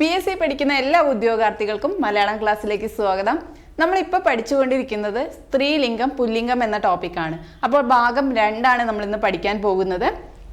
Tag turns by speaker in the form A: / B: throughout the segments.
A: P S C പഠിക്കുന്ന എല്ലാ ഉദ്യോഗാർത്ഥികൾക്കും മലയാളം ക്ലാസ്സിലേക്ക് സ്വാഗതം. നമ്മളിപ്പോൾ പഠിച്ചുകൊണ്ടിരിക്കുന്നത് സ്ത്രീലിംഗം പുല്ലിംഗം എന്ന ടോപ്പിക്കാണ് അപ്പോൾ ഭാഗം രണ്ടാണ് നമ്മൾ ഇന്ന് പഠിക്കാൻ പോകുന്നത്.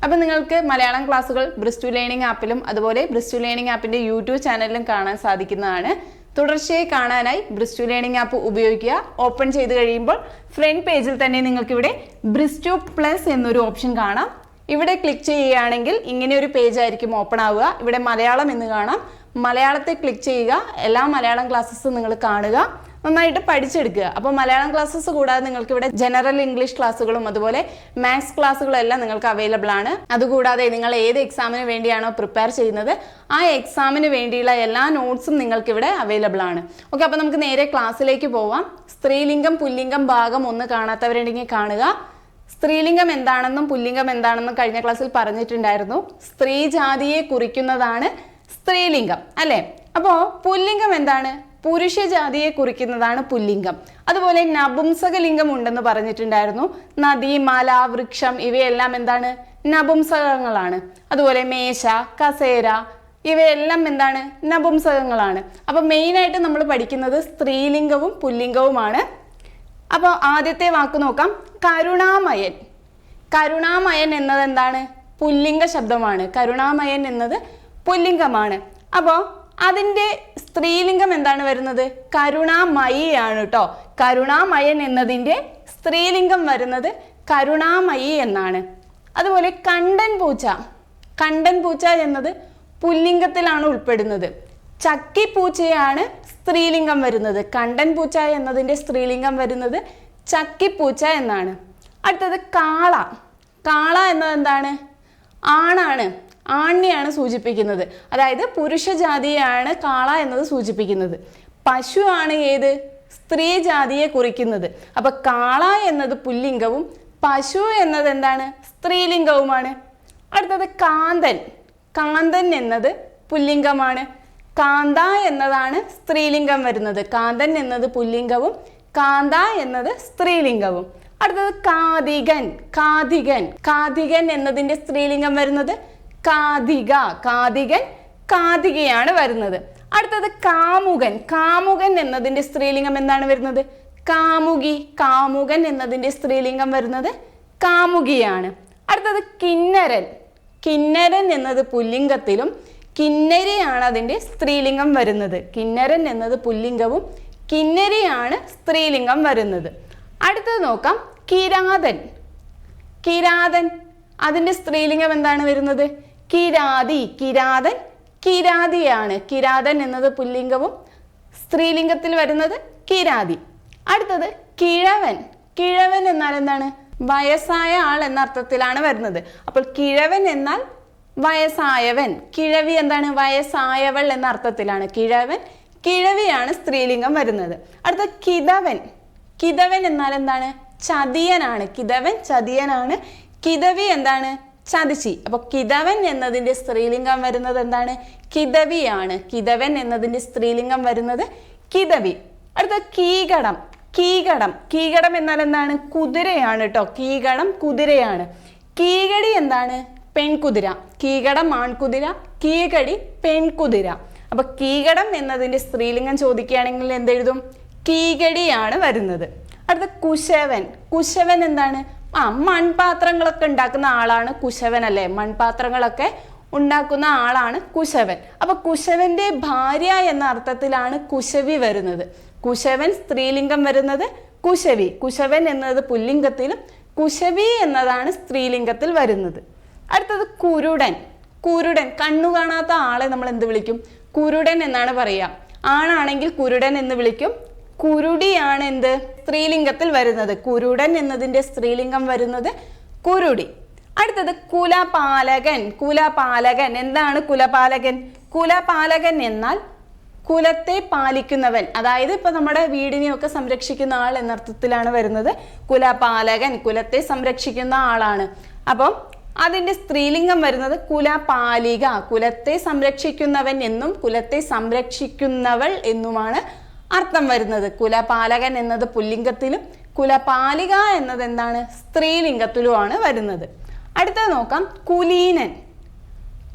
A: അപ്പോൾ നിങ്ങൾക്ക് മലയാളം ക്ലാസ്സുകൾ ബ്രിസ്റ്റു ലേണിംഗ് ആപ്പിലും അതുപോലെ ബ്രിസ്റ്റു ലേണിംഗ് ആപ്പിന്റെ യൂട്യൂബ് ചാനലിലും കാണാൻ സാധിക്കുന്നതാണ്. തുടർച്ചയായി കാണാനായി ബ്രിസ്റ്റു ലേണിംഗ് ആപ്പ് ഉപയോഗിക്കുക. ഓപ്പൺ ചെയ്ത് കഴിയുമ്പോൾ ഫ്രണ്ട് പേജിൽ തന്നെ നിങ്ങൾക്കിവിടെ ബ്രിസ്റ്റു പ്ലസ് എന്നൊരു ഓപ്ഷൻ കാണാം. ഇവിടെ ക്ലിക്ക് ചെയ്യുകയാണെങ്കിൽ ഇങ്ങനെ ഒരു പേജ് ആയിരിക്കും ഓപ്പൺ ആവുക. ഇവിടെ മലയാളം എന്ന് കാണാം. മലയാളത്തെ ക്ലിക്ക് ചെയ്യുക. എല്ലാ മലയാളം ക്ലാസ്സസും നിങ്ങൾ കാണുക. നന്നായിട്ട് പഠിച്ചെടുക്കുക. അപ്പോൾ മലയാളം ക്ലാസ്സസ് കൂടാതെ നിങ്ങൾക്ക് ഇവിടെ ജനറൽ ഇംഗ്ലീഷ് ക്ലാസ്സുകളും അതുപോലെ മാത്സ് ക്ലാസ്സുകളും എല്ലാം നിങ്ങൾക്ക് അവൈലബിൾ ആണ്. അതുകൂടാതെ നിങ്ങൾ ഏത് എക്സാമിന് വേണ്ടിയാണോ പ്രിപ്പയർ ചെയ്യുന്നത് ആ എക്സാമിന് വേണ്ടിയുള്ള എല്ലാ നോട്ട്സും നിങ്ങൾക്ക് ഇവിടെ അവൈലബിൾ ആണ്. ഓക്കെ അപ്പോൾ നമുക്ക് നേരെ ക്ലാസ്സിലേക്ക് പോവാം. സ്ത്രീലിംഗം പുല്ലിംഗം ഭാഗം ഒന്ന് കാണാത്തവരുണ്ടെങ്കിൽ കാണുക. സ്ത്രീലിംഗം എന്താണെന്നും പുല്ലിംഗം എന്താണെന്നും കഴിഞ്ഞ ക്ലാസ്സിൽ പറഞ്ഞിട്ടുണ്ടായിരുന്നു. സ്ത്രീജാതിയെ കുറിക്കുന്നതാണ് സ്ത്രീലിംഗം അല്ലേ? അപ്പോ പുല്ലിംഗം എന്താണ്? പുരുഷ ജാതിയെ കുറിക്കുന്നതാണ് പുല്ലിംഗം. അതുപോലെ നപുംസകലിംഗം ഉണ്ടെന്ന് പറഞ്ഞിട്ടുണ്ടായിരുന്നു. നദി മല വൃക്ഷം ഇവയെല്ലാം എന്താണ്? നപുംസകങ്ങളാണ്. അതുപോലെ മേശ കസേര ഇവയെല്ലാം എന്താണ്? നപുംസകങ്ങളാണ്. അപ്പോൾ മെയിനായിട്ട് നമ്മൾ പഠിക്കുന്നത് സ്ത്രീലിംഗവും പുല്ലിംഗവുമാണ്. അപ്പോൾ ആദ്യത്തെ വാക്ക് നോക്കാം. കരുണാമയൻ. കരുണാമയൻ എന്നത് എന്താണ്? പുല്ലിംഗ ശബ്ദമാണ്. കരുണാമയൻ എന്നത് പുല്ലിംഗമാണ്. അപ്പോൾ അതിന്റെ സ്ത്രീലിംഗം എന്താണ് വരുന്നത്? കരുണാമയിയാണ് കേട്ടോ കരുണാമയൻ എന്നതിന്റെ സ്ത്രീലിംഗം വരുന്നത് കരുണാമയി എന്നാണ്. അതുപോലെ കണ്ടൻ പൂച്ച. കണ്ടൻ പൂച്ച എന്നത് പുല്ലിംഗത്തിലാണ് ഉൾപ്പെടുന്നത്. ചക്കി പൂച്ചയാണ് സ്ത്രീലിംഗം വരുന്നത്. കണ്ടൻ പൂച്ച എന്നതിന്റെ സ്ത്രീലിംഗം വരുന്നത് ചക്കി പൂച്ച എന്നാണ്. അടുത്തത് കാള. കാള എന്നത് എന്താണ്? ആണാണ്. ആണിനെയാണ് സൂചിപ്പിക്കുന്നത്. അതായത് പുരുഷജാതിയാണ് കാള എന്നത് സൂചിപ്പിക്കുന്നത്. പശു ആണ് ഏത്? സ്ത്രീ ജാതിയെ കുറിക്കുന്നത്. അപ്പൊ കാള എന്നത് പുല്ലിംഗവും പശു എന്നത് എന്താണ്? സ്ത്രീലിംഗവുമാണ്. അടുത്തത് കാന്തൻ. കാന്തൻ എന്നത് പുല്ലിംഗമാണ്. കാന്ത എന്നതാണ് സ്ത്രീലിംഗം വരുന്നത്. കാന്തൻ എന്നത് പുല്ലിംഗവും കാന്ത എന്നത് സ്ത്രീലിംഗവും. അടുത്തത് കാതികൻ. കാതികൻ. കാതികൻ എന്നതിന്റെ സ്ത്രീലിംഗം വരുന്നത് കാതിക കാതികൻ കാതികയാണ് വരുന്നത്. അടുത്തത് കാമുകൻ. കാമുകൻ എന്നതിന്റെ സ്ത്രീലിംഗം എന്താണ് വരുന്നത്? കാമുകി. കാമുകൻ എന്നതിന്റെ സ്ത്രീലിംഗം വരുന്നത് കാമുകിയാണ്. അടുത്തത് കിന്നരൻ. കിന്നരൻ എന്നത് പുല്ലിംഗത്തിലും കിന്നരിയാണ് അതിന്റെ സ്ത്രീലിംഗം വരുന്നത്. കിന്നരൻ എന്നത് പുല്ലിംഗവും കിന്നരിയാണ് സ്ത്രീലിംഗം വരുന്നത്. അടുത്തത് നോക്കാം. കിരാതൻ. കിരാതൻ. അതിന്റെ സ്ത്രീലിംഗം എന്താണ് വരുന്നത്? കിരാതി കിരാതൻ കിരാതിയാണ്. കിരാതൻ എന്നത് പുല്ലിംഗവും സ്ത്രീലിംഗത്തിൽ വരുന്നത് കിരാതി. അടുത്തത് കിഴവൻ. കിഴവൻ എന്നാൽ എന്താണ്? വയസ്സായ ആൾ എന്ന അർത്ഥത്തിലാണ് വരുന്നത്. അപ്പോൾ കിഴവൻ എന്നാൽ വയസ്സായവൻ. കിഴവി എന്താണ്? വയസ്സായവൾ എന്ന അർത്ഥത്തിലാണ്. കിഴവൻ കിഴവിയാണ് സ്ത്രീലിംഗം വരുന്നത്. അടുത്ത കിതവൻ. കിതവൻ എന്നാൽ എന്താണ്? ചതിയനാണ്. കിതവൻ ചതിയനാണ്. കിതവി എന്താണ്? ചതിച്ചി. അപ്പൊ കിതവൻ എന്നതിന്റെ സ്ത്രീലിംഗം വരുന്നത് എന്താണ്? കിതവിയാണ്. കിതവൻ എന്നതിന്റെ സ്ത്രീലിംഗം വരുന്നത് കിതവി. അടുത്ത കീകടം. കീകടം. കീകടം എന്നാൽ എന്താണ്? കുതിരയാണ് കേട്ടോ കീകടം കുതിരയാണ്. കീകടി എന്താണ്? പെൺകുതിര. കീകടം ആൺകുതിര കീകടി പെൺകുതിര. അപ്പൊ കീകടം എന്നതിന്റെ സ്ത്രീലിംഗം ചോദിക്കുകയാണെങ്കിൽ എന്തെഴുതും? കീകടിയാണ് വരുന്നത്. അടുത്ത കുശവൻ. കുശവൻ എന്താണ്? ആ മൺപാത്രങ്ങളൊക്കെ ഉണ്ടാക്കുന്ന ആളാണ് കുശവൻ അല്ലേ? മൺപാത്രങ്ങളൊക്കെ ഉണ്ടാക്കുന്ന ആളാണ് കുശവൻ. അപ്പൊ കുശവന്റെ ഭാര്യ എന്ന അർത്ഥത്തിലാണ് കുശവി വരുന്നത്. കുശവൻ സ്ത്രീലിംഗം വരുന്നത് കുശവി. കുശവൻ എന്നത് പുല്ലിംഗത്തിലും കുശവി എന്നതാണ് സ്ത്രീലിംഗത്തിൽ വരുന്നത്. അടുത്തത് കുരുടൻ. കുരുടൻ. കണ്ണു കാണാത്ത ആളെ നമ്മൾ എന്ത് വിളിക്കും? കുരുടൻ എന്നാണ് പറയുക. ആണാണെങ്കിൽ കുരുടൻ എന്ന് വിളിക്കും. കുരുടിയാണ് എന്ത് സ്ത്രീലിംഗത്തിൽ വരുന്നത്. കുരുടൻ എന്നതിന്റെ സ്ത്രീലിംഗം വരുന്നത് കുരുടി. അടുത്തത് കുലപാലകൻ. കുലപാലകൻ. എന്താണ് കുലപാലകൻ? കുലപാലകൻ എന്നാൽ കുലത്തെ പാലിക്കുന്നവൻ. അതായത് ഇപ്പൊ നമ്മുടെ വീടിനെയൊക്കെ സംരക്ഷിക്കുന്ന ആൾ എന്നർത്ഥത്തിലാണ് വരുന്നത്. കുലപാലകൻ കുലത്തെ സംരക്ഷിക്കുന്ന ആളാണ്. അപ്പം അതിന്റെ സ്ത്രീലിംഗം വരുന്നത് കുലപാലിക. കുലത്തെ സംരക്ഷിക്കുന്നവൻ എന്നും കുലത്തെ സംരക്ഷിക്കുന്നവൾ എന്നുമാണ് അർത്ഥം വരുന്നത്? കുലപാലകൻ എന്നത് പുല്ലിംഗത്തിലും കുലപാലിക എന്നത് എന്താണ്? സ്ത്രീലിംഗത്തിലുമാണ് വരുന്നത്. അടുത്തത് നോക്കാം. കുലീനൻ.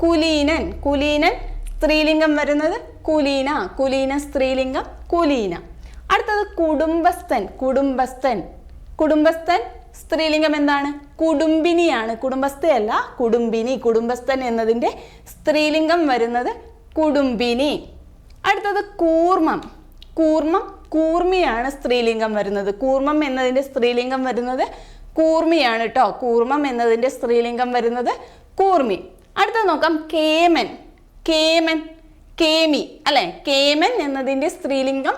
A: കുലീനൻ. കുലീനൻ സ്ത്രീലിംഗം വരുന്നത്? കുലീന. കുലീന സ്ത്രീലിംഗം കുലീന. അടുത്തത് കുടുംബസ്ഥൻ. കുടുംബസ്ഥൻ. കുടുംബസ്ഥൻ സ്ത്രീലിംഗം എന്താണ്? കുടുംബിനിയാണ്. കുടുംബസ്ഥയല്ല കുടുംബിനി. കുടുംബസ്ഥൻ എന്നതിന്റെ സ്ത്രീലിംഗം വരുന്നത് കുടുംബിനി. അടുത്തത് കൂർമ്മം. കൂർമ്മം കൂർമിയാണ് സ്ത്രീലിംഗം വരുന്നത്. കൂർമ്മം എന്നതിന്റെ സ്ത്രീലിംഗം വരുന്നത് കൂർമിയാണ് കേട്ടോ കൂർമ്മം എന്നതിന്റെ സ്ത്രീലിംഗം വരുന്നത് കൂർമി അടുത്ത നോക്കാം കേമൻ. കേമൻ കേമി. അല്ലെ? കേമൻ എന്നതിന്റെ സ്ത്രീലിംഗം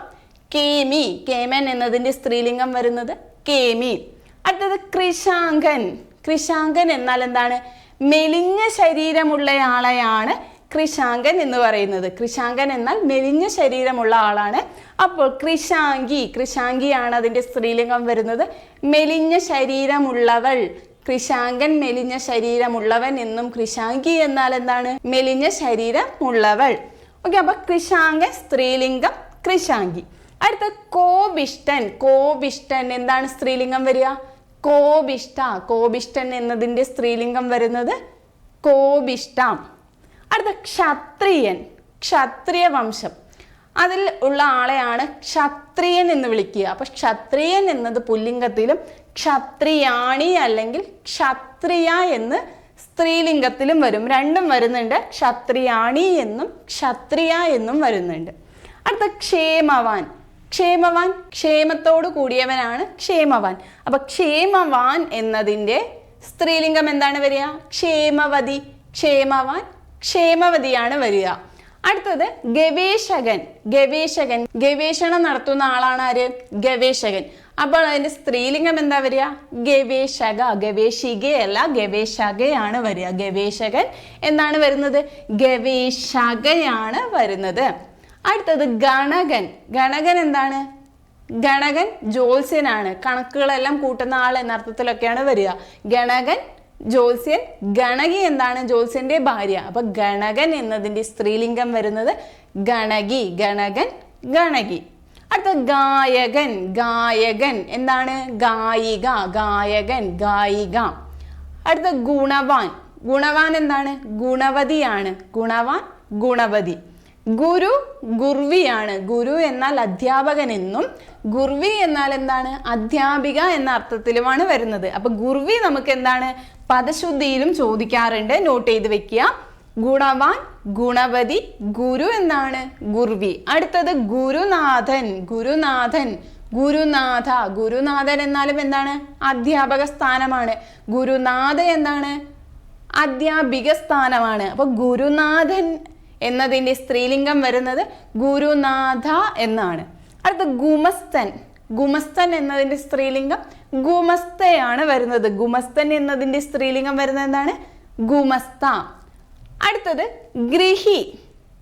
A: കേമി. കേമൻ എന്നതിന്റെ സ്ത്രീലിംഗം വരുന്നത് കേമി. അടുത്തത് കൃഷാങ്കൻ കൃഷാങ്കൻ എന്നാൽ എന്താണ്? മെലിഞ്ഞ ശരീരമുള്ളയാളെയാണ് കൃഷാങ്കൻ എന്ന് പറയുന്നത്. കൃഷാങ്കൻ എന്നാൽ മെലിഞ്ഞ ശരീരമുള്ള ആളാണ്. അപ്പോൾ കൃഷാങ്കി കൃഷാങ്കിയാണ് അതിന്റെ സ്ത്രീലിംഗം വരുന്നത്. മെലിഞ്ഞ ശരീരമുള്ളവൾ കൃഷാങ്കൻ മെലിഞ്ഞ ശരീരമുള്ളവൻ എന്നും കൃഷാങ്കി എന്നാൽ എന്താണ്? മെലിഞ്ഞ ശരീരമുള്ളവൾ. ഓക്കെ അപ്പൊ കൃഷാങ്കൻ സ്ത്രീലിംഗം കൃഷാങ്കി അടുത്ത കോപിഷ്ടൻ കോപിഷ്ടൻ എന്താണ് സ്ത്രീലിംഗം വരിക? കോപിഷ്ട കോപിഷ്ടൻ എന്നതിന്റെ സ്ത്രീലിംഗം വരുന്നത് കോപിഷ്ട അടുത്ത ക്ഷത്രിയൻ ക്ഷത്രിയ വംശം. അതിൽ ഉള്ള ആളെയാണ് ക്ഷത്രിയൻ എന്ന് വിളിക്കുക. അപ്പൊ ക്ഷത്രിയൻ എന്നത് പുല്ലിംഗത്തിലും ക്ഷത്രിയാണി അല്ലെങ്കിൽ ക്ഷത്രിയ എന്ന് സ്ത്രീലിംഗത്തിലും വരും. രണ്ടും വരുന്നുണ്ട്. ക്ഷത്രിയാണി എന്നും ക്ഷത്രിയ എന്നും വരുന്നുണ്ട്. അടുത്ത ക്ഷേമവാൻ. ക്ഷേമവാൻ ക്ഷേമത്തോട് കൂടിയവനാണ് ക്ഷേമവാൻ. അപ്പൊ ക്ഷേമവാൻ എന്നതിന്റെ സ്ത്രീലിംഗം എന്താണ് വരിക? ക്ഷേമവതി. ക്ഷേമവാൻ ക്ഷേമവതിയാണ് വരിക. അടുത്തത് ഗവേഷകൻ. ഗവേഷകൻ. ഗവേഷണം നടത്തുന്ന ആളാണ് ആര്? ഗവേഷകൻ. അപ്പോൾ അതിന്റെ സ്ത്രീലിംഗം എന്താ വരിക? ഗവേഷക. ഗവേഷികയല്ല ഗവേഷകയാണ് വരിക. ഗവേഷകൻ എന്നാണ് വരുന്നത്? ഗവേഷകയാണ് വരുന്നത്. അടുത്തത് ഗണകൻ. ഗണകൻ എന്താണ്? ഗണകൻ ജ്യോത്സ്യനാണ് കണക്കുകളെല്ലാം കൂട്ടുന്ന ആൾ എന്ന അർത്ഥത്തിലൊക്കെയാണ് വരിക. ഗണകൻ ജ്യോത്സ്യൻ ഗണകി എന്താണ് ജോത്സ്യന്റെ ഭാര്യ. അപ്പൊ ഗണകൻ എന്നതിന്റെ സ്ത്രീലിംഗം വരുന്നത് ഗണകി ഗണകൻ ഗണകി. അടുത്ത ഗായകൻ ഗായകൻ എന്താണ്? ഗായിക ഗായകൻ ഗായിക. അടുത്ത ഗുണവാൻ. ഗുണവാൻ എന്താണ്? ഗുണവതിയാണ്. ഗുണവാൻ ഗുണവതി. ഗുരു ഗുർവിയാണ്. ഗുരു എന്നാൽ അധ്യാപകൻ എന്നും ഗുർവി എന്നാൽ എന്താണ്? അധ്യാപിക എന്ന അർത്ഥത്തിലുമാണ് വരുന്നത്. അപ്പൊ ഗുർവി നമുക്ക് എന്താണ്? പദശുദ്ധിയിലും ചോദിക്കാറുണ്ട്. നോട്ട് ചെയ്ത് വെക്കുക. ഗുണവാൻ ഗുണവതി ഗുരു എന്നാണ് ഗുർവി. അടുത്തത് ഗുരുനാഥൻ ഗുരുനാഥൻ ഗുരുനാഥ. ഗുരുനാഥൻ എന്നാലും എന്താണ്? അധ്യാപക സ്ഥാനമാണ്. ഗുരുനാഥ എന്താണ്? അധ്യാപിക സ്ഥാനമാണ്. അപ്പൊ ഗുരുനാഥൻ എന്നതിന്റെ സ്ത്രീലിംഗം വരുന്നത് ഗുരുനാഥ എന്നാണ്. അടുത്ത ഗുമസ്തൻ. ഗുമസ്തൻ എന്നതിന്റെ സ്ത്രീലിംഗം ഗുമസ്തയാണ് വരുന്നത്. ഗുമസ്തൻ എന്നതിന്റെ സ്ത്രീലിംഗം വരുന്നത് എന്താണ്? ഗുമസ്ത. അടുത്തത് ഗൃഹി.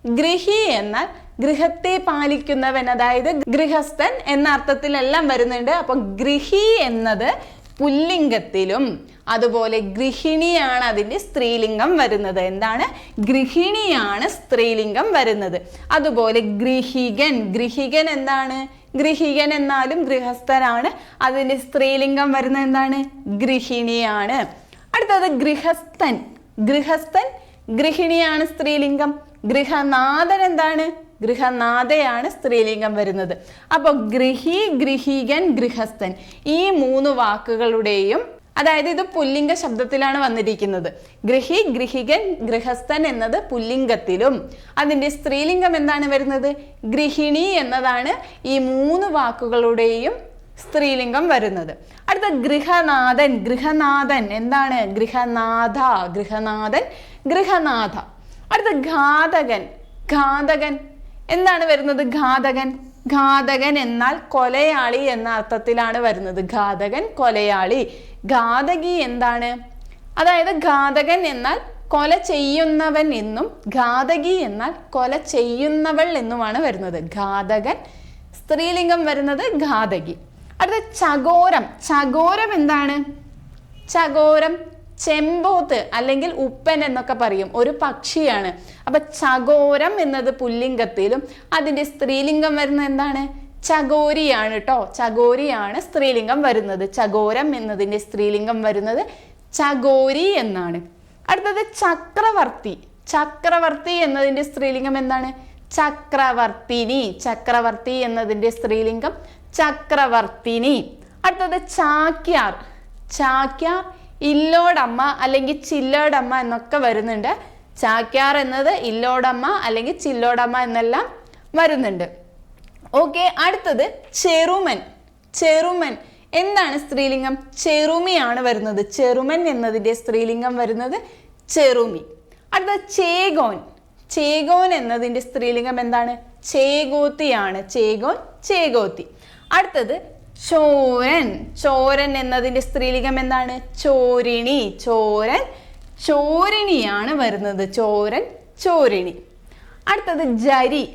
A: ഗൃഹി എന്നാൽ ഗൃഹത്തെ പാലിക്കുന്നവൻ അതായത് ഗൃഹസ്ഥൻ എന്ന അർത്ഥത്തിലെല്ലാം വരുന്നുണ്ട്. അപ്പൊ ഗൃഹി എന്നത് പുല്ലിംഗത്തിലും അതുപോലെ ഗൃഹിണിയാണ് അതിന്റെ സ്ത്രീലിംഗം വരുന്നത്. എന്താണ്? ഗൃഹിണിയാണ് സ്ത്രീലിംഗം വരുന്നത്. അതുപോലെ ഗൃഹികൻ ഗൃഹികൻ എന്താണ്? ഗൃഹികൻ എന്നാലും ഗൃഹസ്ഥനാണ് അതിന്റെ സ്ത്രീലിംഗം വരുന്നത് എന്താണ്? ഗൃഹിണിയാണ്. അടുത്തത് ഗൃഹസ്ഥൻ. ഗൃഹസ്ഥൻ ഗൃഹിണിയാണ് സ്ത്രീലിംഗം. ഗൃഹനാഥൻ എന്താണ്? ഗൃഹനാഥയാണ് സ്ത്രീലിംഗം വരുന്നത്. അപ്പോൾ ഗൃഹി ഗൃഹീകൻ ഗൃഹസ്ഥൻ ഈ മൂന്ന് വാക്കുകളുടെയും അതായത് ഇത് പുല്ലിംഗ ശബ്ദത്തിലാണ് വന്നിരിക്കുന്നത്. ഗൃഹി ഗൃഹികൻ ഗൃഹസ്ഥൻ എന്നത് പുല്ലിംഗത്തിലും. അതിന്റെ സ്ത്രീലിംഗം എന്താണ് വരുന്നത്? ഗൃഹിണി എന്നതാണ് ഈ മൂന്ന് വാക്കുകളുടെയും സ്ത്രീലിംഗം വരുന്നത്. അടുത്ത ഗൃഹനാഥൻ ഗൃഹനാഥൻ എന്താണ്? ഗൃഹനാഥ ഗൃഹനാഥൻ ഗൃഹനാഥ. അടുത്ത ഘാതകൻ ഘാതകൻ എന്താണ് വരുന്നത്? ഘാതകൻ. ഘാതകൻ എന്നാൽ കൊലയാളി എന്ന അർത്ഥത്തിലാണ് വരുന്നത്. ഘാതകൻ കൊലയാളി. ഘാതകി എന്താണ്? അതായത് ഘാതകൻ എന്നാൽ കൊല ചെയ്യുന്നവൻ എന്നും ഘാതകി എന്നാൽ കൊല ചെയ്യുന്നവൾ എന്നുമാണ് വരുന്നത്. ഘാതകൻ സ്ത്രീലിംഗം വരുന്നത് ഘാതകി. അടുത്ത ചകോരം. ചകോരം എന്താണ്? ചകോരം ചെമ്പോത്ത് അല്ലെങ്കിൽ ഉപ്പൻ എന്നൊക്കെ പറയും. ഒരു പക്ഷിയാണ്. അപ്പൊ ചകോരം എന്നത് പുല്ലിംഗത്തിലും അതിന്റെ സ്ത്രീലിംഗം വരുന്നത് എന്താണ്? ചകോരിയാണ് കേട്ടോ ചകോരിയാണ് സ്ത്രീലിംഗം വരുന്നത്. ചകോരം എന്നതിന്റെ സ്ത്രീലിംഗം വരുന്നത് ചകോരി എന്നാണ്. അടുത്തത് ചക്രവർത്തി. ചക്രവർത്തി എന്നതിന്റെ സ്ത്രീലിംഗം എന്താണ്? ചക്രവർത്തിനി. ചക്രവർത്തി എന്നതിന്റെ സ്ത്രീലിംഗം ചക്രവർത്തിനി. അടുത്തത് ചാക്യാർ. ചാക്യാർ ഇല്ലോടമ്മ അല്ലെങ്കിൽ ചില്ലോടമ്മ എന്നൊക്കെ വരുന്നുണ്ട്. ചാക്യാർ എന്നത് ഇല്ലോടമ്മ അല്ലെങ്കിൽ ചില്ലോടമ്മ എന്നെല്ലാം വരുന്നുണ്ട്. ഓക്കെ അടുത്തത് ചെറുമൻ. ചെറുമൻ. എന്താണ് സ്ത്രീലിംഗം? ചെറുമിയാണ് വരുന്നത്. ചെറുമൻ എന്നതിന്റെ സ്ത്രീലിംഗം വരുന്നത് ചെറുമി. അടുത്തത് ചേകോൻ. ചേകോൻ എന്നതിന്റെ സ്ത്രീലിംഗം എന്താണ്? ചേകോത്തിയാണ്. ചേകോൻ ചേകോത്തി. അടുത്തത് ചോരൻ. ചോരൻ എന്നതിന്റെ സ്ത്രീലിംഗം എന്താണ്? ചോരിണി. ചോരൻ ചോരിണിയാണ് വരുന്നത്. ചോരൻ ചോരിണി. അടുത്തത് ജരി.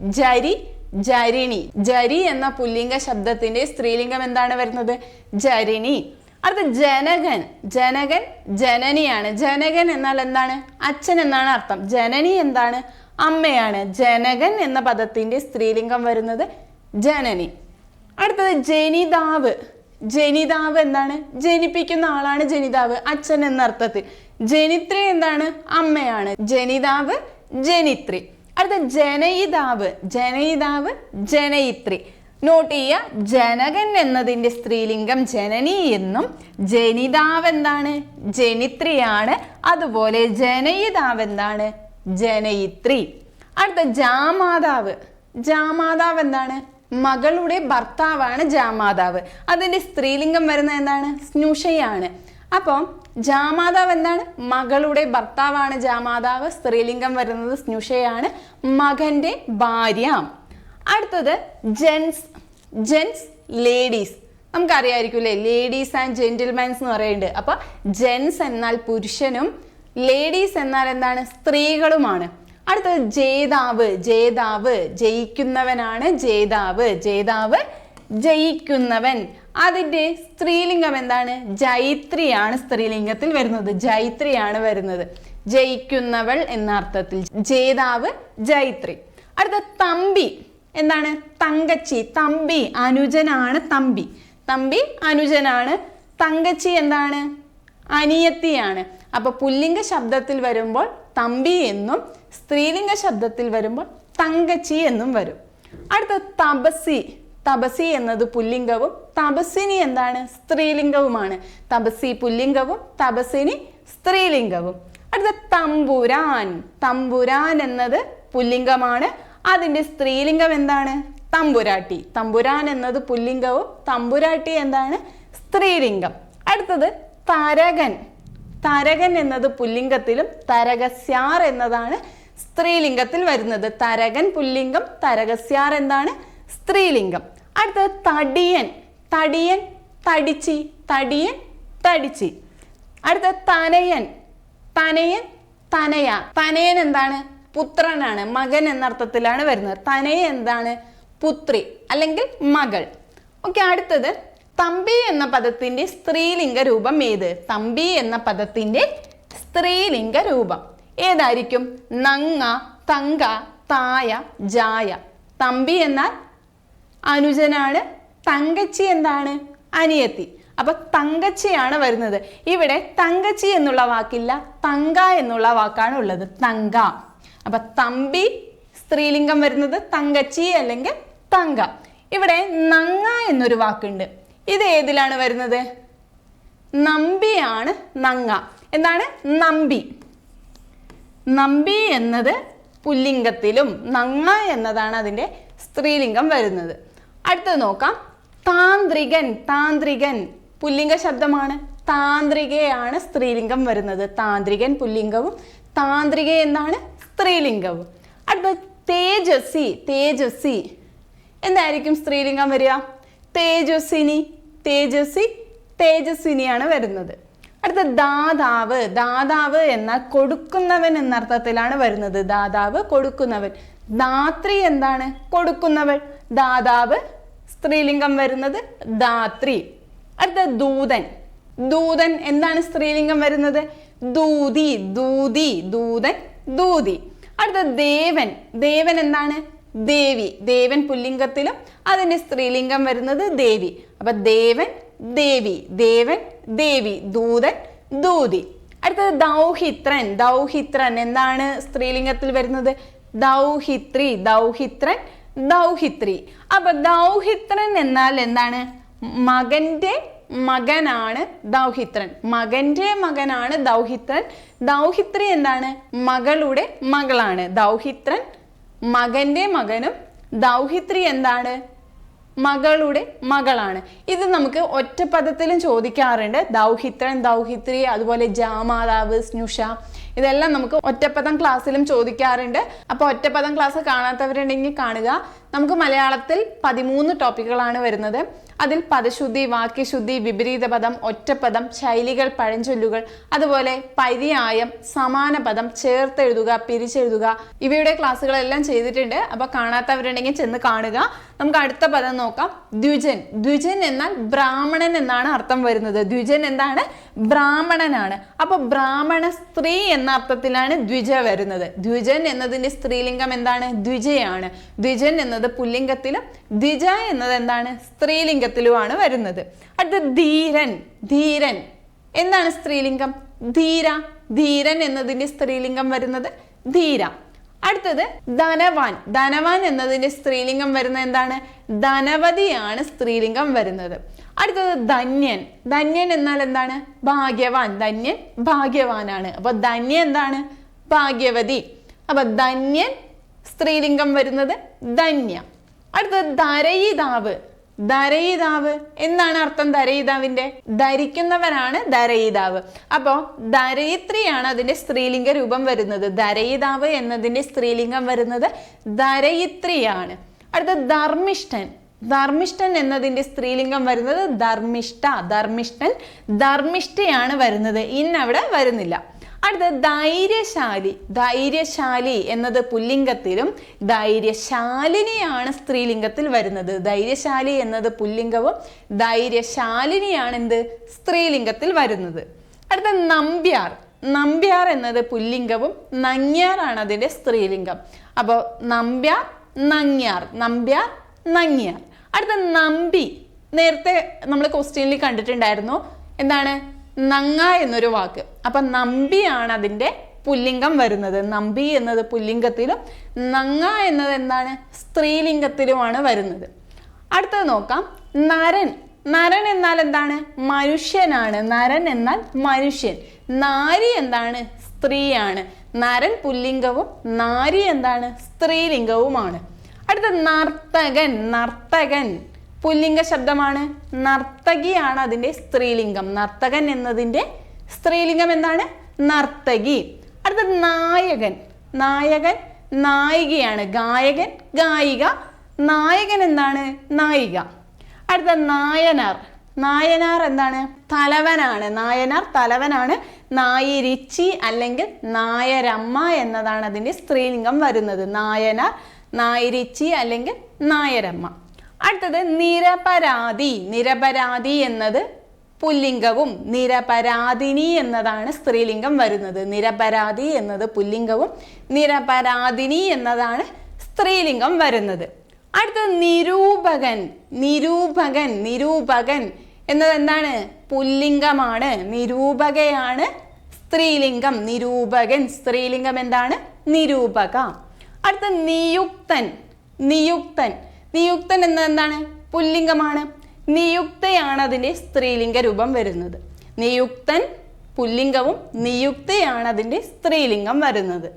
A: ജരി ജരിണി. ജരി എന്ന പുല്ലിംഗ ശബ്ദത്തിന്റെ സ്ത്രീലിംഗം എന്താണ് വരുന്നത്? ജരിണി. അടുത്ത ജനകൻ. ജനകൻ ജനനിയാണ്. ജനകൻ എന്നാൽ എന്താണ്? അച്ഛൻ എന്നാണ് അർത്ഥം. ജനനി എന്താണ്? അമ്മയാണ്. ജനകൻ എന്ന പദത്തിന്റെ സ്ത്രീലിംഗം വരുന്നത് ജനനി. അടുത്തത് ജനിതാവ്. ജനിതാവ് എന്താണ്? ജനിപ്പിക്കുന്ന ആളാണ് ജനിതാവ്. അച്ഛൻ എന്ന അർത്ഥത്തിൽ. ജനിത്രി എന്താണ്? അമ്മയാണ്. ജനിതാവ് ജനിത്രി. അടുത്ത ജനയിതാവ്. ജനയിതാവ് ജനയിത്രി. നോട്ട് ചെയ്യുക ജനകൻ എന്നതിന്റെ സ്ത്രീലിംഗം ജനനി എന്നും ജനിതാവ് എന്താണ്? ജനിത്രിയാണ്. അതുപോലെ ജനയിതാവ് എന്താണ്? ജനയിത്രി. അടുത്ത ജാമാതാവ്. ജാമാതാവ് എന്താണ്? മകളുടെ ഭർത്താവാണ് ജാമാതാവ്. അതിന്റെ സ്ത്രീലിംഗം വരുന്ന എന്താണ്? സ്നുഷയാണ്. അപ്പം ജാമാതാവ് എന്താണ്? മകളുടെ ഭർത്താവാണ് ജാമാതാവ്. സ്ത്രീലിംഗം വരുന്നത് സ്നുഷയാണ്. മകന്റെ ഭാര്യ. അടുത്തത് ജെൻസ് ജെൻസ് ലേഡീസ് നമുക്കറിയായിരിക്കും അല്ലേ ലേഡീസ് ആൻഡ് ജെന്റിൽമാൻസ് എന്ന് പറയുന്നുണ്ട്. അപ്പൊ ജെൻസ് എന്നാൽ പുരുഷനും ലേഡീസ് എന്നാൽ എന്താണ്? സ്ത്രീകളുമാണ്. അടുത്തത് ജേതാവ് ജേതാവ് ജയിക്കുന്നവനാണ് ജേതാവ് ജേതാവ് ജയിക്കുന്നവൻ. അതിന്റെ സ്ത്രീലിംഗം എന്താണ്? ജൈത്രിയാണ് സ്ത്രീലിംഗത്തിൽ വരുന്നത്. ജൈത്രിയാണ് വരുന്നത്. ജയിക്കുന്നവൾ എന്ന അർത്ഥത്തിൽ. ജേതാവ് ജൈത്രി. അടുത്ത തമ്പി എന്താണ്? തങ്കച്ചി. തമ്പി അനുജനാണ് തമ്പി. തമ്പി അനുജനാണ്. തങ്കച്ചി എന്താണ്? അനിയത്തിയാണ്. അപ്പൊ പുല്ലിംഗ ശബ്ദത്തിൽ വരുമ്പോൾ തമ്പി എന്നും സ്ത്രീലിംഗ ശബ്ദത്തിൽ വരുമ്പോൾ തങ്കച്ചി എന്നും വരും. അടുത്ത തപസി. തപസി എന്നത് പുല്ലിംഗവും തപസ്സിനി എന്താണ്? സ്ത്രീലിംഗവുമാണ്. തപസി പുല്ലിംഗവും തപസ്സിനി സ്ത്രീലിംഗവും. അടുത്ത തമ്പുരാൻ. തമ്പുരാൻ എന്നത് പുല്ലിംഗമാണ്. അതിന്റെ സ്ത്രീലിംഗം എന്താണ്? തമ്പുരാട്ടി. തമ്പുരാൻ എന്നത് പുല്ലിംഗവും തമ്പുരാട്ടി എന്താണ്? സ്ത്രീലിംഗം. അടുത്തത് തരകൻ. തരകൻ എന്നത് പുല്ലിംഗത്തിലും തരകസ്യാർ എന്നതാണ് സ്ത്രീലിംഗത്തിൽ വരുന്നത്. തരകൻ പുല്ലിംഗം തരകസ്യാർ എന്താണ്? സ്ത്രീലിംഗം. അടുത്തത് തടിയൻ. തടിയൻ തടിച്ചി. തടിയൻ തടിച്ചി. അടുത്ത തനയൻ. തനയൻ തനയ. തനയൻ എന്താണ്? പുത്രനാണ്. മകൻ എന്നർത്ഥത്തിലാണ് വരുന്നത്. തനയ എന്താണ്? പുത്രി അല്ലെങ്കിൽ മകൾ. ഓക്കെ അടുത്തത് തമ്പി എന്ന പദത്തിന്റെ സ്ത്രീലിംഗ രൂപം ഏത്? തമ്പി എന്ന പദത്തിന്റെ സ്ത്രീലിംഗ രൂപം. ഏതായിരിക്കും? നങ്ങ തങ്ക തായ ജായ. തമ്പി എന്നാൽ അനുജനാണ് തങ്കച്ചി എന്താണ്? അനിയത്തി. അപ്പൊ തങ്കച്ചിയാണ് വരുന്നത്. ഇവിടെ തങ്കച്ചി എന്നുള്ള വാക്കില്ല തങ്ക എന്നുള്ള വാക്കാണ് ഉള്ളത്. തങ്ക. അപ്പൊ തമ്പി സ്ത്രീലിംഗം വരുന്നത് തങ്കച്ചി അല്ലെങ്കിൽ തങ്ക. ഇവിടെ നങ്ങ എന്നൊരു വാക്കുണ്ട്. ഇത് ഏതിലാണ് വരുന്നത്? നമ്പിയാണ് നങ്ങ എന്താണ്? നമ്പി. നമ്പി എന്നത് പുല്ലിംഗത്തിലും നങ്ങ എന്നതാണ് അതിന്റെ സ്ത്രീലിംഗം വരുന്നത്. അടുത്തത് നോക്കാം. താന്ത്രികൻ താന്ത്രികൻ. പുല്ലിംഗ ശബ്ദമാണ്. താന്ത്രികയാണ് സ്ത്രീലിംഗം വരുന്നത്. താന്ത്രികൻ പുല്ലിംഗവും താന്ത്രിക എന്നാണ് സ്ത്രീലിംഗവും. അടുത്തത് തേജസ്വി തേജസ്വി എന്തായിരിക്കും സ്ത്രീലിംഗം വരിക? തേജസ്വിനി തേജസ്വി തേജസ്വിനിയാണ് വരുന്നത്. അടുത്ത ദാതാവ് ദാതാവ് എന്നാൽ കൊടുക്കുന്നവൻ എന്നർത്ഥത്തിലാണ് വരുന്നത്. ദാതാവ് കൊടുക്കുന്നവൻ. ദാത്രി എന്താണ്? കൊടുക്കുന്നവൾ ദാതാവ് സ്ത്രീലിംഗം വരുന്നത് ദാത്രി അടുത്ത ദൂതൻ. ദൂതൻ എന്താണ് സ്ത്രീലിംഗം വരുന്നത്? ദൂതി ദൂതി ദൂതൻ ദൂതി. അടുത്ത ദേവൻ. ദേവൻ എന്താണ്? ദേവി. ദേവൻ പുല്ലിംഗത്തിലും അതിന്റെ സ്ത്രീലിംഗം വരുന്നത് ദേവി. അപ്പൊ ദേവൻ ദേവി. ദേവൻ ദേവി. ദൂതൻ ദൂതി. അടുത്തത് ദൗഹിത്രൻ. ദൗഹിത്രൻ. എന്താണ് സ്ത്രീലിംഗത്തിൽ വരുന്നത്? ദൗഹിത്രി. ദൗഹിത്രൻ ദൗഹിത്രി. അപ്പൊ ദൗഹിത്രൻ എന്നാൽ എന്താണ്? മകന്റെ മകനാണ് ദൗഹിത്രൻ. മകന്റെ മകനാണ് ദൗഹിത്രൻ. ദൗഹിത്രി എന്താണ്? മകളുടെ മകളാണ്. ദൗഹിത്രൻ മകന്റെ മകനും ദൗഹിത്രി എന്താണ്? മകളുടെ മകളാണ്. ഇത് നമുക്ക് ഒറ്റ പദത്തിലും ചോദിക്കാറുണ്ട്. ദൗഹിത്രൻ ദൗഹിത്രി അതുപോലെ ജാമാതാവ് സ്നുഷ ഇതെല്ലാം നമുക്ക് ഒറ്റപ്പദം ക്ലാസ്സിലും ചോദിക്കാറുണ്ട്. അപ്പോൾ ഒറ്റപ്പദം ക്ലാസ് കാണാത്തവരുണ്ടെങ്കിൽ കാണുക. നമുക്ക് മലയാളത്തിൽ പതിമൂന്ന് ടോപ്പിക്കുകളാണ് വരുന്നത്. അതിൽ പദശുദ്ധി വാക്യശുദ്ധി വിപരീത പദം ഒറ്റപ്പദം ശൈലികൾ പഴഞ്ചൊല്ലുകൾ അതുപോലെ പര്യായം സമാന പദം ചേർത്തെഴുതുക പിരിച്ചെഴുതുക. ഇവയുടെ ക്ലാസ്സുകളെല്ലാം ചെയ്തിട്ടുണ്ട്. അപ്പോൾ കാണാത്തവരുണ്ടെങ്കിൽ ചെന്ന് കാണുക. നമുക്ക് അടുത്ത പദം നോക്കാം. ദ്വിജൻ. ദ്വിജൻ എന്നാൽ ബ്രാഹ്മണൻ എന്നാണ് അർത്ഥം വരുന്നത്. ദ്വിജൻ എന്താണ്? ബ്രാഹ്മണനാണ്. അപ്പോൾ ബ്രാഹ്മണ സ്ത്രീ എന്ന അർത്ഥത്തിലാണ് ദ്വിജ വരുന്നത്. ദ്വിജൻ എന്നതിന്റെ സ്ത്രീലിംഗം എന്താണ്? ദ്വിജയാണ്. ദ്വിജൻ എന്നത് പുല്ലിംഗത്തിലും ദ്വിജ എന്നത് എന്താണ്? സ്ത്രീലിംഗത്തിലുമാണ് വരുന്നത്. അടുത്ത ധീരൻ ധീരൻ. എന്താണ് സ്ത്രീലിംഗം? ധീര ധീരൻ എന്നതിന്റെ സ്ത്രീലിംഗം വരുന്നത് ധീര. അടുത്തത് ധനവാൻ. ധനവാൻ എന്നതിന്റെ സ്ത്രീലിംഗം വരുന്നത് എന്താണ്? ധനവതിയാണ് സ്ത്രീലിംഗം വരുന്നത്. അടുത്തത് ധന്യൻ. ധന്യൻ എന്നാൽ എന്താണ്? ഭാഗ്യവാൻ. ധന്യൻ ഭാഗ്യവാനാണ്. അപ്പൊ ധന്യ എന്താണ്? ഭാഗ്യവതി. അപ്പൊ ധന്യൻ സ്ത്രീലിംഗം വരുന്നത് ധന്യ. അടുത്തത് ധരയിതാവ്. ധരയിതാവ്. എന്താണ് അർത്ഥം ധരയിതാവിന്റെ ധരിക്കുന്നവരാണ് ധരയിതാവ്. അപ്പോ ധരയിത്രിയാണ് അതിന്റെ സ്ത്രീലിംഗ രൂപം വരുന്നത്. ധരയിതാവ് എന്നതിന്റെ സ്ത്രീലിംഗം വരുന്നത് ധരയിത്രിയാണ്. അടുത്ത ധർമ്മിഷ്ഠൻ. ധർമ്മിഷ്ഠൻ എന്നതിന്റെ സ്ത്രീലിംഗം വരുന്നത് ധർമ്മിഷ്ഠ. ധർമ്മിഷ്ഠൻ ധർമ്മിഷ്ഠയാണ് വരുന്നത്. ഇന്നവിടെ വരുന്നില്ല. അടുത്ത ധൈര്യശാലി. ധൈര്യശാലി എന്നത് പുല്ലിംഗത്തിലും ധൈര്യശാലിനിയാണ് സ്ത്രീലിംഗത്തിൽ വരുന്നത്. ധൈര്യശാലി എന്നത് പുല്ലിംഗവും ധൈര്യശാലിനിയാണ് എന്ത്? സ്ത്രീലിംഗത്തിൽ വരുന്നത്. അടുത്ത നമ്പ്യാർ. നമ്പ്യാർ എന്നത് പുല്ലിംഗവും നങ്ങ്യാറാണ് അതിന്റെ സ്ത്രീലിംഗം. അപ്പോൾ നമ്പ്യാർ നങ്ങ്യാർ. നമ്പ്യാർ നങ്ങ്യാർ. അടുത്ത നമ്പി. നേരത്തെ നമ്മൾ ക്വസ്റ്റ്യനിൽ കണ്ടിട്ടുണ്ടായിരുന്നു. എന്താണ്? നങ്ങ എന്നൊരു വാക്ക്. അപ്പൊ നമ്പിയാണ് അതിന്റെ പുല്ലിംഗം വരുന്നത്. നമ്പി എന്നത് പുല്ലിംഗത്തിലും നങ്ങ എന്നത് എന്താണ്? സ്ത്രീലിംഗത്തിലുമാണ് വരുന്നത്. അടുത്തത് നോക്കാം. നരൻ. നരൻ എന്നാൽ എന്താണ്? മനുഷ്യനാണ്. നരൻ എന്നാൽ മനുഷ്യൻ. നാരി എന്താണ്? സ്ത്രീയാണ്. നരൻ പുല്ലിംഗവും നാരി എന്താണ്? സ്ത്രീലിംഗവുമാണ്. അടുത്ത നർത്തകൻ. നർത്തകൻ. പുല്ലിംഗ ശബ്ദമാണ്. നർത്തകിയാണ് അതിന്റെ സ്ത്രീലിംഗം. നർത്തകൻ എന്നതിന്റെ സ്ത്രീലിംഗം എന്താണ്? നർത്തകി. അടുത്തത് നായകൻ. നായകൻ നായികയാണ്. ഗായകൻ ഗായിക. നായകൻ എന്താണ്? നായിക. അടുത്ത നായനാർ. നായനാർ എന്താണ്? തലവനാണ്. നായനാർ തലവനാണ്. നായിരിച്ചി അല്ലെങ്കിൽ നായരമ്മ എന്നതാണ് അതിന്റെ സ്ത്രീലിംഗം വരുന്നത്. നായനാർ നായിരിച്ചി അല്ലെങ്കിൽ നായരമ്മ. അടുത്തത് നിരപരാധി. നിരപരാധി എന്നത് പുല്ലിംഗവും നിരപരാധിനി എന്നതാണ് സ്ത്രീലിംഗം വരുന്നത്. നിരപരാധി എന്നത് പുല്ലിംഗവും നിരപരാധിനി എന്നതാണ് സ്ത്രീലിംഗം വരുന്നത്. അടുത്തത് നിരൂപകൻ. നിരൂപകൻ നിരൂപകൻ എന്നത് എന്താണ് പുല്ലിംഗമാണ്. നിരൂപകയാണ് സ്ത്രീലിംഗം. നിരൂപകൻ സ്ത്രീലിംഗം എന്താണ്? നിരൂപക. അടുത്ത നിയുക്തൻ. നിയുക്തൻ. നിയുക്തൻ എന്ന എന്താണ് പുല്ലിംഗമാണ്. നിയുക്തയാണ് അതിന്റെ സ്ത്രീലിംഗ രൂപം വരുന്നത്. നിയുക്തൻ പുല്ലിംഗവും നിയുക്തയാണ് അതിന്റെ സ്ത്രീലിംഗം വരുന്നത്.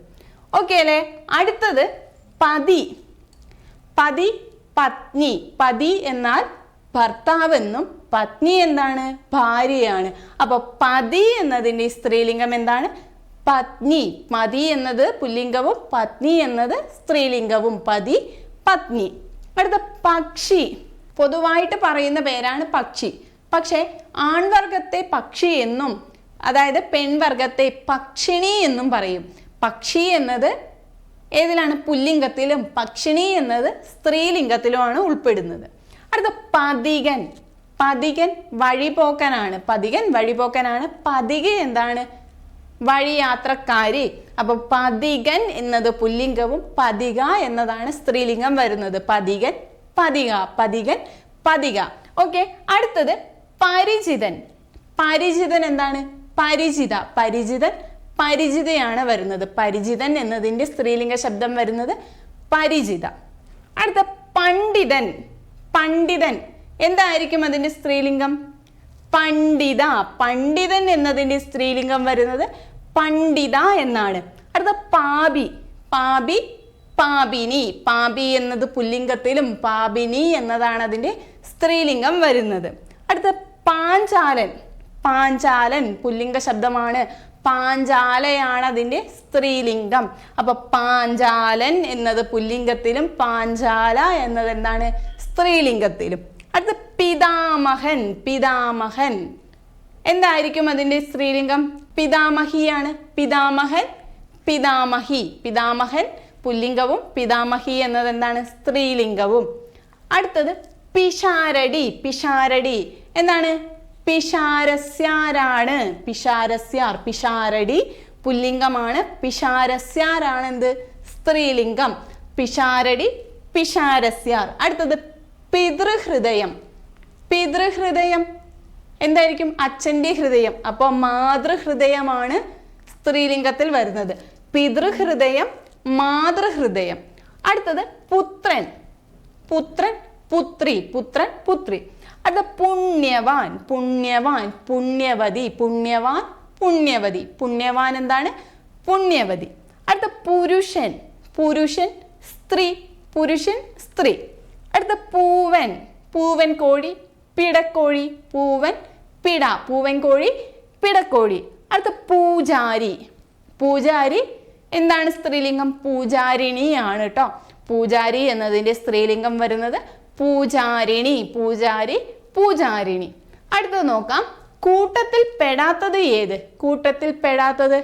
A: ഓക്കെ അല്ലേ? അടുത്തത് പതി. പതി പത്നി. പതി എന്നാൽ ഭർത്താവെന്നും പത്നി എന്താണ്? ഭാര്യയാണ്. അപ്പോൾ പതി എന്നതിന്റെ സ്ത്രീലിംഗം എന്താണ്? പത്നി. പതി എന്നത് പുല്ലിംഗവും പത്നി എന്നത് സ്ത്രീലിംഗവും. പതി പത്നി. അടുത്ത പക്ഷി. പൊതുവായിട്ട് പറയുന്ന പേരാണ് പക്ഷി. പക്ഷേ ആൺവർഗത്തെ പക്ഷി എന്നും അതായത് പെൺവർഗത്തെ പക്ഷിണി എന്നും പറയും. പക്ഷി എന്നത് ഏതിലാണ്? പുല്ലിംഗത്തിലും. പക്ഷിണി എന്നത് സ്ത്രീലിംഗത്തിലുമാണ് ഉൾപ്പെടുന്നത്. അടുത്ത പതികൻ. പതികൻ വഴിപോക്കനാണ്. പതികൻ വഴിപോക്കനാണ്. പതിക എന്താണ്? വഴിയാത്രക്കാരി. അപ്പൊ പതികൻ എന്നത് പുല്ലിംഗവും പതിക എന്നതാണ് സ്ത്രീലിംഗം വരുന്നത്. പതികൻ പതിക പതികൻ പതിക. ഓക്കെ അടുത്തത് പരിചിതൻ. പരിചിതൻ എന്താണ്? പരിചിത പരിചിതൻ പരിചിതയാണ് വരുന്നത്. പരിചിതൻ എന്നതിന്റെ സ്ത്രീലിംഗ ശബ്ദം വരുന്നത് പരിചിത. അടുത്ത പണ്ഡിതൻ പണ്ഡിതൻ എന്തായിരിക്കും അതിന്റെ സ്ത്രീലിംഗം? പണ്ഡിത. പണ്ഡിതൻ എന്നതിന്റെ സ്ത്രീലിംഗം വരുന്നത് പണ്ഡിത എന്നാണ്. അടുത്ത പാപി. പാപി പാപിനി. പാപി എന്നത് പുല്ലിംഗത്തിലും പാപിനി എന്നതാണ് അതിന്റെ സ്ത്രീലിംഗം വരുന്നത്. അടുത്ത പാഞ്ചാലൻ. പാഞ്ചാലൻ പുല്ലിംഗ ശബ്ദമാണ്. പാഞ്ചാലയാണ് അതിന്റെ സ്ത്രീലിംഗം. അപ്പൊ പാഞ്ചാലൻ എന്നത് പുല്ലിംഗത്തിലും പാഞ്ചാല എന്നത് എന്താണ്? സ്ത്രീലിംഗത്തിലും. അടുത്ത പിതാമഹൻ പിതാമഹൻ. എന്തായിരിക്കും അതിന്റെ സ്ത്രീലിംഗം? പിതാമഹിയാണ്. പിതാമഹൻ പിതാമഹി. പിതാമഹൻ പുല്ലിംഗവും പിതാമഹി എന്നത് എന്താണ് സ്ത്രീലിംഗവും. അടുത്തത് പിഷാരടി പിഷാരടി. എന്താണ്? പിഷാരസ്യാരാണ്. പിഷാരസ്യാർ പിഷാരടി പുല്ലിംഗമാണ്. പിഷാരസ്യാരാണ് എന്ത് സ്ത്രീലിംഗം. പിഷാരടി പിഷാരസ്യാർ. അടുത്തത് പിതൃഹൃദയം. പിതൃഹൃദയം. എന്തായിരിക്കും? അച്ഛന്റെ ഹൃദയം. അപ്പോൾ മാതൃഹൃദയമാണ് സ്ത്രീലിംഗത്തിൽ വരുന്നത്. പിതൃഹൃദയം മാതൃഹൃദയം. അടുത്തത് പുത്രൻ. പുത്രൻ പുത്രി. പുത്രൻ പുത്രി. അടുത്ത പുണ്യവാൻ. പുണ്യവാൻ പുണ്യവതി. പുണ്യവാൻ പുണ്യവതി. പുണ്യവാൻ എന്താണ്? പുണ്യവതി. അടുത്ത പുരുഷൻ. പുരുഷൻ സ്ത്രീ. പുരുഷൻ സ്ത്രീ. അടുത്ത പൂവൻ. പൂവൻ കോഴി. പിടക്കോഴി പൂവൻ പിട പൂവൻ കോഴി പിടക്കോഴി. അടുത്ത പൂജാരി. പൂജാരി എന്താണ് സ്ത്രീലിംഗം? പൂജാരിണിയാണ് കേട്ടോ പൂജാരി എന്നതിന്റെ സ്ത്രീലിംഗം വരുന്നത് പൂജാരിണി പൂജാരി പൂജാരിണി. അടുത്തത് നോക്കാം. കൂട്ടത്തിൽ പെടാത്തത് ഏത്? കൂട്ടത്തിൽ പെടാത്തത്?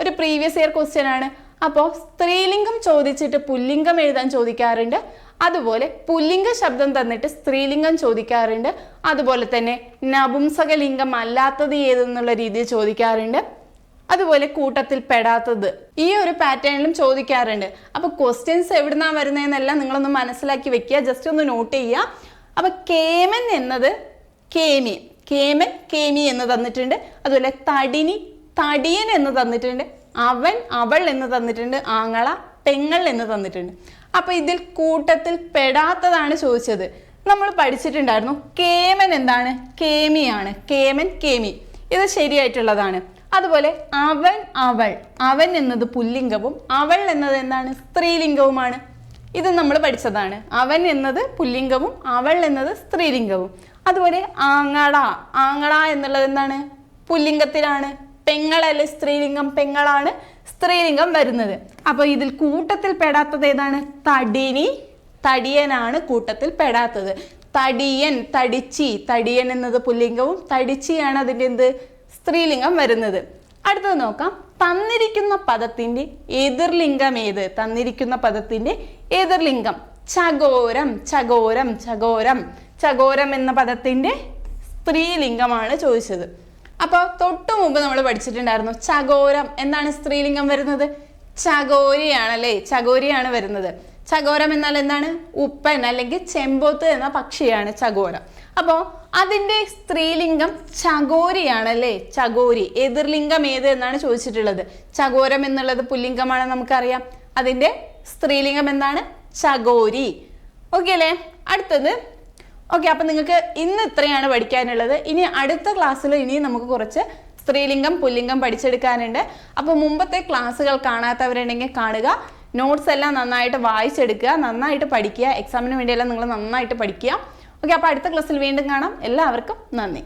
A: ഒരു പ്രീവിയസ് ഇയർ ക്വസ്റ്റ്യൻ ആണ്. അപ്പോൾ സ്ത്രീലിംഗം ചോദിച്ചിട്ട് പുല്ലിംഗം എഴുതാൻ ചോദിക്കാറുണ്ട്. അതുപോലെ പുല്ലിംഗ ശബ്ദം തന്നിട്ട് സ്ത്രീലിംഗം ചോദിക്കാറുണ്ട്. അതുപോലെ തന്നെ നപുംസകലിംഗം അല്ലാത്തത് ഏതെന്നുള്ള രീതിയിൽ ചോദിക്കാറുണ്ട്. അതുപോലെ കൂട്ടത്തിൽ പെടാത്തത് ഈ ഒരു പാറ്റേണിലും ചോദിക്കാറുണ്ട്. അപ്പൊ ക്വസ്റ്റ്യൻസ് എവിടുന്നാ വരുന്നതെന്നെല്ലാം നിങ്ങളൊന്ന് മനസ്സിലാക്കി വെക്കുക. ജസ്റ്റ് ഒന്ന് നോട്ട് ചെയ്യുക. അപ്പൊ കേമൻ എന്നത് കേമി. കേമൻ കേമി എന്ന് തന്നിട്ടുണ്ട്. അതുപോലെ തടിനി തടിയൻ എന്ന് തന്നിട്ടുണ്ട്. അവൻ അവൾ എന്ന് തന്നിട്ടുണ്ട്. ആങ്ങള പെങ്ങൾ എന്ന് തന്നിട്ടുണ്ട്. അപ്പൊ ഇതിൽ കൂട്ടത്തിൽ പെടാത്തതാണ് ചോദിച്ചത്. നമ്മൾ പഠിച്ചിട്ടുണ്ടായിരുന്നു കേമൻ എന്താണ്? കേമിയാണ്. കേമൻ കേമി. ഇത് ശരിയായിട്ടുള്ളതാണ്. അതുപോലെ അവൻ അവൾ. അവൻ എന്നത് പുല്ലിംഗവും അവൾ എന്നത് എന്താണ്? സ്ത്രീലിംഗവുമാണ്. ഇത് നമ്മൾ പഠിച്ചതാണ്. അവൻ എന്നത് പുല്ലിംഗവും അവൾ എന്നത് സ്ത്രീലിംഗവും. അതുപോലെ ആങ്ങള. ആങ്ങള എന്നുള്ളത് എന്താണ്? പുല്ലിംഗത്തിലാണ്. പെങ്ങളല്ലേ സ്ത്രീലിംഗം? പെങ്ങളാണ്. സ്ത്രീലിംഗം വരുന്നത്. അപ്പൊ ഇതിൽ കൂട്ടത്തിൽ പെടാത്തത് ഏതാണ്? തടിനി തടിയനാണ് കൂട്ടത്തിൽ പെടാത്തത്. തടിയൻ തടിച്ചി തടിയൻ എന്നത് പുല്ലിംഗവും തടിച്ചിയാണ് അതിന്റെ എന്ത്? സ്ത്രീലിംഗം വരുന്നത്. അടുത്തത് നോക്കാം. തന്നിരിക്കുന്ന പദത്തിന്റെ എതിർലിംഗം ഏത്? തന്നിരിക്കുന്ന പദത്തിന്റെ എതിർലിംഗം. ചകോരം ചകോരം ചകോരം. ചകോരം എന്ന പദത്തിന്റെ സ്ത്രീലിംഗമാണ് ചോദിച്ചത്. അപ്പോൾ തൊട്ടു മുമ്പ് നമ്മൾ പഠിച്ചിട്ടുണ്ടായിരുന്നു ചകോരം. എന്നാണ് സ്ത്രീലിംഗം വരുന്നത്? ചകോരിയാണല്ലേ? ചകോരിയാണ് വരുന്നത്. ചകോരം എന്നാൽ എന്താണ്? ഉപ്പൻ അല്ലെങ്കിൽ ചെമ്പോത്ത് എന്ന പക്ഷിയാണ് ചകോരം. അപ്പോൾ അതിന്റെ സ്ത്രീലിംഗം ചകോരിയാണല്ലേ? ചകോരി. എതിർലിംഗം ഏത് എന്നാണ് ചോദിച്ചിട്ടുള്ളത്. ചകോരം എന്നുള്ളത് പുല്ലിംഗമാണ് നമുക്കറിയാം. അതിന്റെ സ്ത്രീലിംഗം എന്താണ്? ചകോരി. ഓക്കെ അല്ലേ അടുത്തത് ഓക്കെ അപ്പം നിങ്ങൾക്ക് ഇന്ന് ഇത്രയാണ് പഠിക്കാനുള്ളത്. ഇനി അടുത്ത ക്ലാസ്സിൽ ഇനി നമുക്ക് കുറച്ച് സ്ത്രീലിംഗം പുല്ലിംഗം പഠിച്ചെടുക്കാനുണ്ട്. അപ്പോൾ മുമ്പത്തെ ക്ലാസ്സുകൾ കാണാത്തവരുണ്ടെങ്കിൽ കാണുക. നോട്ട്സ് എല്ലാം നന്നായിട്ട് വായിച്ചെടുക്കുക നന്നായിട്ട് പഠിക്കുക. എക്സാമിന് വേണ്ടിയെല്ലാം നിങ്ങൾ നന്നായിട്ട് പഠിക്കുക. ഓക്കെ അപ്പോൾ അടുത്ത ക്ലാസ്സിൽ വീണ്ടും കാണാം. എല്ലാവർക്കും നന്ദി.